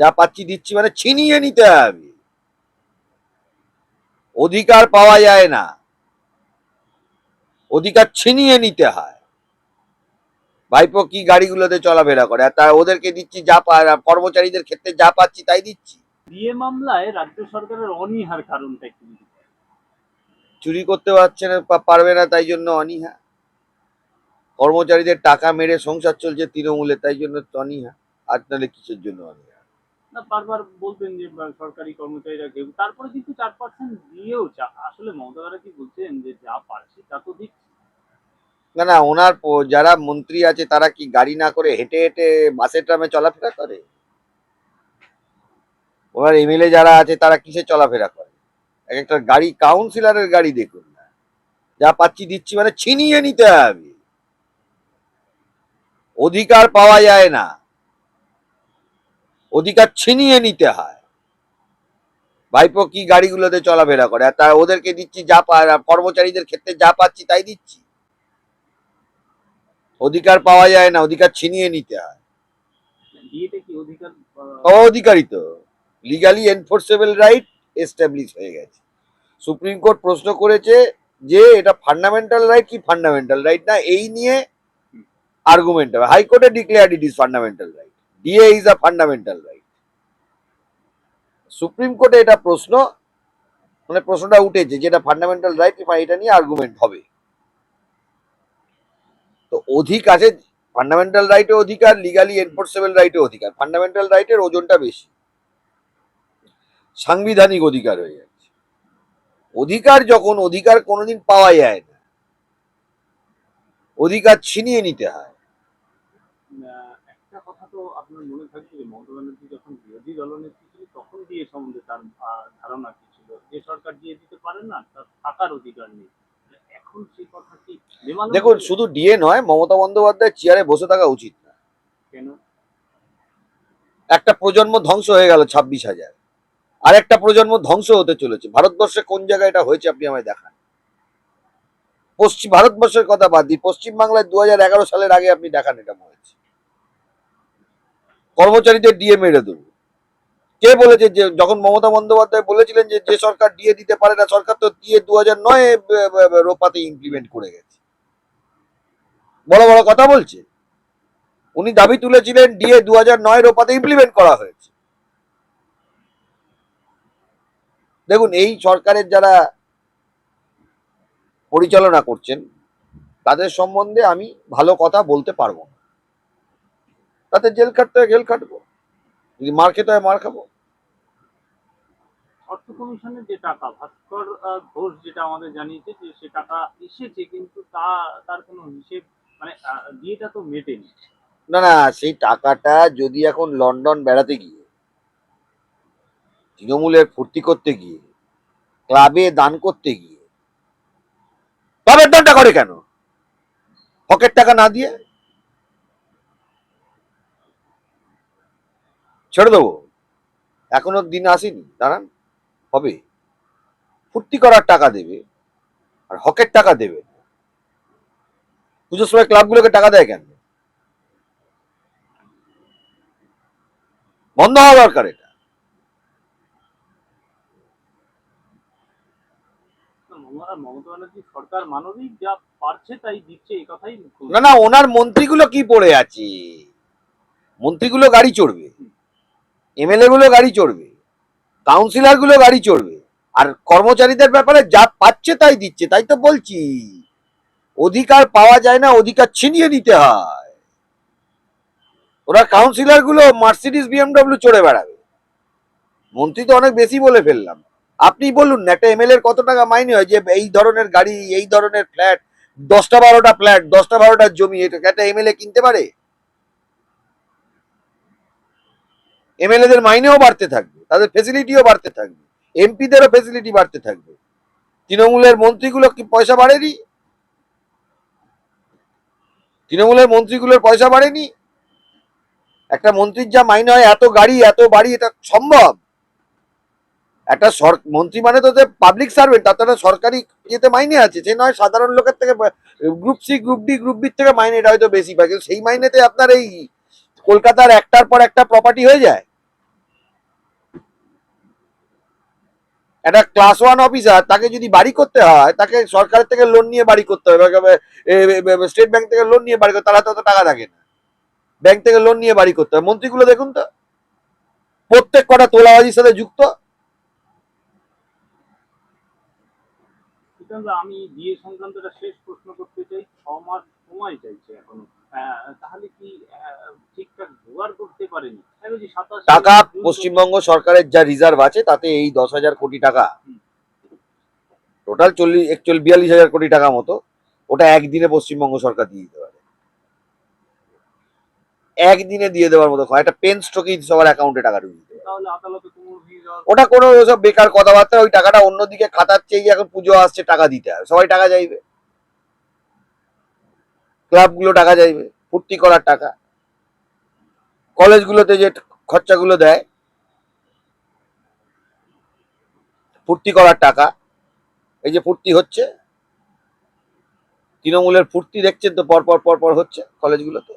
যা পাচ্ছি দিচ্ছি মানে ছিনিয়ে নিতে হবে। অধিকার পাওয়া যায় না। অধিকার ছিনিয়ে নিতে হয়। ভাইপো কি গাড়িগুলোতে চলাফেরা করে? আর তা ওদেরকে দিচ্ছি যা কর্মচারীদের ক্ষেত্রে যা পাচ্ছি তাই দিচ্ছি। বিয়ে মামলায় রাজ্য সরকারের অনীহার কারণটা কি? চুরি করতে পারছে না পারবে না তাই জন্য অনীহা। কর্মচারীদের টাকা মেরে সংসার চলছে তৃণমূলে তাই জন্য তো অনীহা। আর নাহলে কিসের জন্য অনীহা? না, বারবার বলতেন যে সরকারি কর্মচারীরা কেউ, তারপরে কিন্তু চার পার্সেন্ট দিয়েও আসলে মমতা ব্যানার্জি বলছেন যে, যা পারছি তা তো দিচ্ছি। না না, ওনার যারা মন্ত্রী আছে, তারা কি গাড়ি না করে হেঁটে হেঁটে বাসে ট্রামে চলাফেরা করে? ওনার এমএলএ যারা আছে, তারা কিসে চলাফেরা করে? এক একটা গাড়ি কাউন্সিলরের গাড়ি দেখুন না। যা পাচ্ছি, দিচ্ছি মানে ছিনিয়ে নিতে হবে। অধিকার পাওয়া যায় না। অধিকার ছিনিয়ে নিতে হয়। ভাইপো কি গাড়িগুলোতে চলাফেরা করে? আর তা ওদেরকে দিচ্ছি যা পা- কর্মচারীদের ক্ষেত্রে যা পাচ্ছি তাই দিচ্ছি। অধিকার পাওয়া যায় না অধিকার ছিনিয়ে নিতে হয়। বিয়েতে কি অধিকার অধিকারিত। লিগালি এনফোর্সেবল রাইট এস্টাবলিশ হয়ে গেছে। সুপ্রিম কোর্ট প্রশ্ন করেছে যে এটা ফান্ডামেন্টাল রাইট কি ফান্ডামেন্টাল রাইট না? এই নিয়ে আর্গুমেন্ট হবে। হাইকোর্টে declared it is fundamental right DA is a fundamental right supreme কোর্টে এটা প্রশ্ন মানে প্রশ্নটা উঠেছে, যেটা ফান্ডামেন্টাল রাইট এটা নিয়ে আর্গুমেন্ট হবে। তো অধিক আছে ফান্ডামেন্টাল রাইটে অধিকার লিগালি এনফোর্সেবল রাইটে অধিকার। ফান্ডামেন্টাল রাইটের ওজনটা বেশি। সাংবিধানিক অধিকার হয়ে যাচ্ছে। অধিকার যখন, অধিকার কোনোদিন পাওয়া যায় না। অধিকার ছিনিয়ে নিতে হয়। তো আপনার মনে থাকবে যে মমতা ব্যানার্জি যখন বিরোধী দলনেত্রী ছিল তখন বিয়ে সম্বন্ধে তার ধারণা কি ছিল? যে সরকার দিয়ে দিতে পারে না তার থাকার অধিকার নেই। এখন সেই কথা কি দেখুন শুধু ডিএ নয় মমতা বন্দ্যোপাধ্যায় চেয়ারে বসে থাকা উচিত। না কেন? একটা প্রজন্ম ধ্বংস হয়ে গেল ছাব্বিশ হাজার। আর একটা প্রজন্ম ধ্বংস হতে চলেছে। ভারতবর্ষে কোন জায়গায় এটা হয়েছে আপনি আমায় দেখান। পশ্চিম ভারতবর্ষের কথা বাদ দিই পশ্চিমবাংলায় দু এগারো সালের আগে আপনি দেখান এটা হয়েছে কর্মচারীদের ডিএ মেরে দেবো। কে বলেছে যে, যখন মমতা বন্দ্যোপাধ্যায় বলেছিলেন যে যে সরকার ডিএ দিতে পারে না, সরকার তো ডিএ দু হাজার নয় রোপাতে ইমপ্লিমেন্ট করে গেছে। বড় বড় কথা বলছে। উনি দাবি তুলেছিলেন ডিএ দু হাজার নয় রোপাতে ইমপ্লিমেন্ট করা হয়েছে। দেখুন, এই সরকারের যারা পরিচালনা করছেন, তাদের সম্বন্ধে আমি ভালো কথা বলতে পারব না। তাতে জেল খাটতে হয় জেল খাটবো। যদি মার খেতে হয় মার খাব। অর্থ কমিশনের যে টাকা ভাস্কর ঘোষ যেটা আমাদের জানিয়েছে যে সে টাকা এসেছে কিন্তু তা তার কোনো হিসেব মানে বিয়েটা তো মেটেনি। না না সেই টাকাটা যদি এখন লন্ডন বেড়াতে গিয়ে তৃণমূলের ফুর্তি করতে গিয়ে ক্লাবে দান করতে গিয়ে ক্লাবের দানটা করে কেন? পকেট টাকা না দিয়ে? ছেড়ে দেবো। এখনও দিন আসেনি দাঁড়ান। হবে। ফুর্তি করার টাকা দেবে আর হকের টাকা দেবে। পুজোর সময় ক্লাবগুলোকে টাকা দেয় কেন? বন্ধ হওয়া দরকার এটা। মমতা মমতা সরকার মানবিক যা পারছে তাই দিচ্ছে এই কথাই না না ওনার মন্ত্রীগুলো কি পড়ে আছে? মন্ত্রীগুলো গাড়ি চড়বে। এমএলএ গুলো গাড়ি চড়বে কাউন্সিলরগুলো গাড়ি চড়বে, আর কর্মচারীদের ব্যাপারে যা পাচ্ছে তাই দিচ্ছে, তাই তো বলছি। অধিকার পাওয়া যায় না, অধিকার ছিনিয়ে নিতে হয়। ওরা কাউন্সিলরগুলো মার্সিডিস, বিএমডব্লিউ চড়ে বেড়াবে। মন্ত্রী তো অনেক বেশি বলে ফেললাম। আপনি বলুন না, একটা এমএলএর কত টাকা মাইনে হয় যে এই ধরনের গাড়ি, এই ধরনের ফ্ল্যাট, দশটা বারোটা ফ্ল্যাট, দশটা বারোটা জমি, এটা একটা এমএলএ কিনতে পারে? এমএলএদের মাইনেও বাড়তে থাকবে, তাদের ফেসিলিটিও বাড়তে থাকবে এমপিদেরও ফেসিলিটি বাড়তে থাকবে। তৃণমূলের মন্ত্রীগুলো কি পয়সা বাড়েনি? তৃণমূলের মন্ত্রীগুলোর পয়সা বাড়েনি? একটা মন্ত্রীর যা মাইনে হয়, এত গাড়ি, এত বাড়ি, এটা সম্ভব? একটা মন্ত্রী মানে তো পাবলিক সার্ভেন্ট তার তো সরকারি ইয়েতে মাইনে আছে সে নয় সাধারণ লোকের থেকে group C group D group B থেকে মাইনেটা হয়তো বেশি পায়, কিন্তু সেই মাইনেতে আপনার এই কলকাতার একটার পর একটা প্রপার্টি হয়ে যায়? একটা ক্লাস ওয়ান অফিসার তাকে যদি বাড়ি করতে হয়, তাকে সরকারের থেকে লোন নিয়ে বাড়ি করতে হবে স্টেট ব্যাংক থেকে লোন নিয়ে বাড়ি করতে তারা তো টাকা থাকে না। ব্যাংক থেকে লোন নিয়ে বাড়ি করতে হবে মন্ত্রীগুলো দেখুন তো। প্রত্যেক কটা তোলাবাজির সাথে যুক্ত। আমি বিয়ে সংক্রান্ত শেষ প্রশ্ন করতে চাই। ছ মাস সময় চাইছে এখনও। টাকা পশ্চিমবঙ্গ সরকারের যা রিজার্ভ আছে তাতে এই দশ হাজার কোটি টাকা। টোটাল চল্লিশ একচল্লিশ বিয়াল্লিশ হাজার কোটি টাকা মতো ওটা একদিনে পশ্চিমবঙ্গ সরকার দিয়ে দিতে পারে। একদিনে দিয়ে দেওয়ার মতো একটা পেন স্ট্রোকেই সবার অ্যাকাউন্টে টাকা ঢুকিয়ে দিতে ওটা কোনো ওসব বেকার কথাবার্তা ওই টাকাটা অন্যদিকে খাতার চেয়ে এখন পুজো আসছে টাকা দিতে হবে। সবাই টাকা চাইবে। ক্লাবগুলো টাকা চাইবে ফুর্তি করার টাকা। কলেজগুলোতে যে খরচাগুলো দেয়। ফুর্তি করার টাকা। এই যে ফুর্তি হচ্ছে। তৃণমূলের ফুর্তি দেখছেন তো পরপর পরপর পর পর হচ্ছে কলেজগুলোতে।